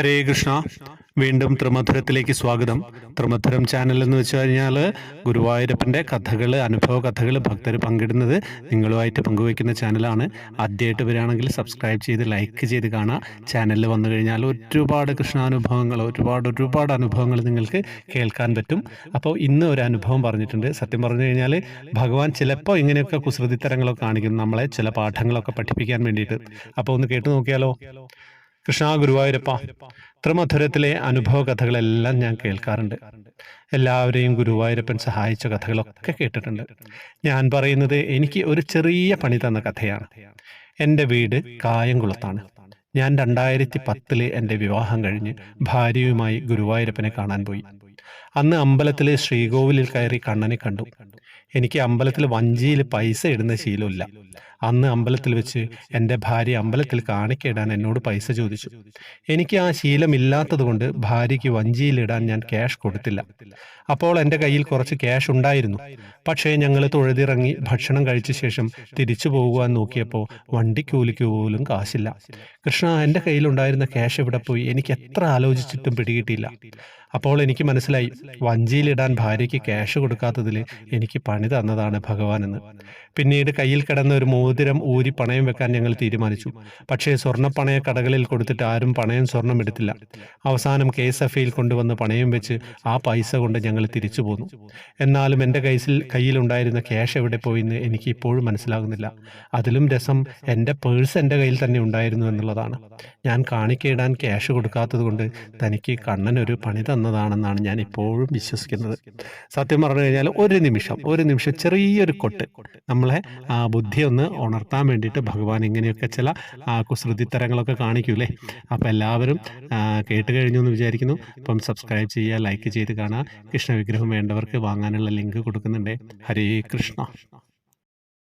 ഹരേ കൃഷ്ണ. വീണ്ടും ത്രിമധുരത്തിലേക്ക് സ്വാഗതം. ത്രിമധുരം ചാനൽ എന്ന് വെച്ച് കഴിഞ്ഞാൽ ഗുരുവായൂരപ്പന്റെ കഥകൾ അനുഭവ കഥകൾ ഭക്തർ പങ്കിടുന്നത് നിങ്ങളുമായിട്ട് പങ്കുവയ്ക്കുന്ന ചാനലാണ് ആദ്യമായിട്ട് വരികയാണെങ്കിൽ സബ്സ്ക്രൈബ് ചെയ്ത് ലൈക്ക് ചെയ്ത് കാണാം. ചാനലിൽ വന്നു കഴിഞ്ഞാൽ ഒരുപാട് കൃഷ്ണാനുഭവങ്ങൾ ഒരുപാട് ഒരുപാട് അനുഭവങ്ങൾ നിങ്ങൾക്ക് കേൾക്കാൻ പറ്റും. അപ്പോൾ ഇന്ന് ഒരു അനുഭവം പറഞ്ഞിട്ടുണ്ട്. സത്യം പറഞ്ഞു കഴിഞ്ഞാൽ ഭഗവാൻ ചിലപ്പോൾ ഇങ്ങനെയൊക്കെ കുസൃതിത്തരങ്ങളൊക്കെ കാണിക്കുന്നു. നമ്മളെ ചില പാഠങ്ങളൊക്കെ പഠിപ്പിക്കാൻ വേണ്ടിയിട്ട്. അപ്പോൾ ഒന്ന് കേട്ടു നോക്കിയാലോ? കൃഷ്ണ ഗുരുവായൂരപ്പ ത്രിമധുരത്തിലെ അനുഭവ കഥകളെല്ലാം ഞാൻ കേൾക്കാറുണ്ട്. എല്ലാവരെയും ഗുരുവായൂരപ്പൻ സഹായിച്ച കഥകളൊക്കെ കേട്ടിട്ടുണ്ട്. ഞാൻ പറയുന്നത് എനിക്ക് ഒരു ചെറിയ പണി തന്ന കഥയാണ്. എന്റെ വീട് കായംകുളത്താണ്. ഞാൻ രണ്ടായിരത്തി പത്തിൽ എന്റെ വിവാഹം കഴിഞ്ഞ് ഭാര്യയുമായി ഗുരുവായൂരപ്പനെ കാണാൻ പോയി. അന്ന് അമ്പലത്തിലെ ശ്രീകോവിലിൽ കയറി കണ്ണനെ കണ്ടു. എനിക്ക് അമ്പലത്തിൽ വഞ്ചിയിൽ പൈസ ഇടുന്ന ശീലമില്ല. അന്ന് അമ്പലത്തിൽ വെച്ച് എന്റെ ഭാര്യ അമ്പലത്തിൽ കാണിക്കയിടാൻ എന്നോട് പൈസ ചോദിച്ചു. എനിക്ക് ആ ശീലമില്ലാത്തതുകൊണ്ട് ഭാര്യയ്ക്ക് വഞ്ചിയിലിടാൻ ഞാൻ ക്യാഷ് കൊടുത്തില്ല. അപ്പോൾ എന്റെ കയ്യിൽ കുറച്ച് ക്യാഷ് ഉണ്ടായിരുന്നു. പക്ഷേ ഞങ്ങൾ തൊഴുതിറങ്ങി ഭക്ഷണം കഴിച്ച ശേഷം തിരിച്ചു പോകുവാൻ നോക്കിയപ്പോൾ വണ്ടിക്കൂലിക്ക് പോലും കാശില്ല. കൃഷ്ണ എന്റെ കയ്യിലുണ്ടായിരുന്ന ക്യാഷ് എവിടെ പോയി? എനിക്ക് എത്ര ആലോചിച്ചിട്ടും പിടികിട്ടിയില്ല. അപ്പോൾ എനിക്ക് മനസ്സിലായി വഞ്ചിയിലിടാൻ ഭാര്യയ്ക്ക് ക്യാഷ് കൊടുക്കാത്തതിൽ എനിക്ക് പണി തന്നതാണ് ഭഗവാൻ എന്ന് പിന്നീട് കയ്യിൽ കിടന്ന ഒരു മോതിരം ഊരി പണയം വെക്കാൻ ഞങ്ങൾ തീരുമാനിച്ചു. പക്ഷേ സ്വർണപ്പണയ കടകളിൽ കൊടുത്തിട്ട് ആരും പണയം സ്വർണം എടുത്തില്ല. അവസാനം കെ എസ് എഫ് ഐയിൽ കൊണ്ടുവന്ന് പണയം വെച്ച് ആ പൈസ കൊണ്ട് ഞങ്ങൾ തിരിച്ചു പോന്നു. എന്നാലും എന്റെ കൈസിൽ കയ്യിലുണ്ടായിരുന്ന ക്യാഷ് എവിടെ പോയിന്ന് എനിക്ക് ഇപ്പോഴും മനസ്സിലാകുന്നില്ല. അതിലും രസം എന്റെ പേഴ്സ് എന്റെ കയ്യിൽ തന്നെ ഉണ്ടായിരുന്നു എന്നുള്ളതാണ്. ഞാൻ കാണിക്കയിടാൻ ക്യാഷ് കൊടുക്കാത്തത് കൊണ്ട് തനിക്ക് കണ്ണൻ ഒരു പണി തന്നതാണെന്നാണ് ഞാൻ ഇപ്പോഴും വിശ്വസിക്കുന്നത്. സത്യം പറഞ്ഞു കഴിഞ്ഞാൽ ഒരു നിമിഷം ഒരു നിമിഷം ചെറിയൊരു കൊട്ട്. നമ്മളെ ആ ബുദ്ധി ഒന്ന് ഉണർത്താൻ വേണ്ടിയിട്ട് ഭഗവാൻ ഇങ്ങനെയൊക്കെ ചില കുസൃതിത്തരങ്ങളൊക്കെ കാണിക്കൂലേ? അപ്പോൾ എല്ലാവരും കേട്ട് കഴിഞ്ഞു എന്ന് വിചാരിക്കുന്നു. അപ്പം സബ്സ്ക്രൈബ് ചെയ്യുക ലൈക്ക് ചെയ്ത് കാണുക. കൃഷ്ണ വിഗ്രഹം വേണ്ടവർക്ക് വാങ്ങാനുള്ള ലിങ്ക് കൊടുക്കുന്നുണ്ട്. ഹരേ കൃഷ്ണ.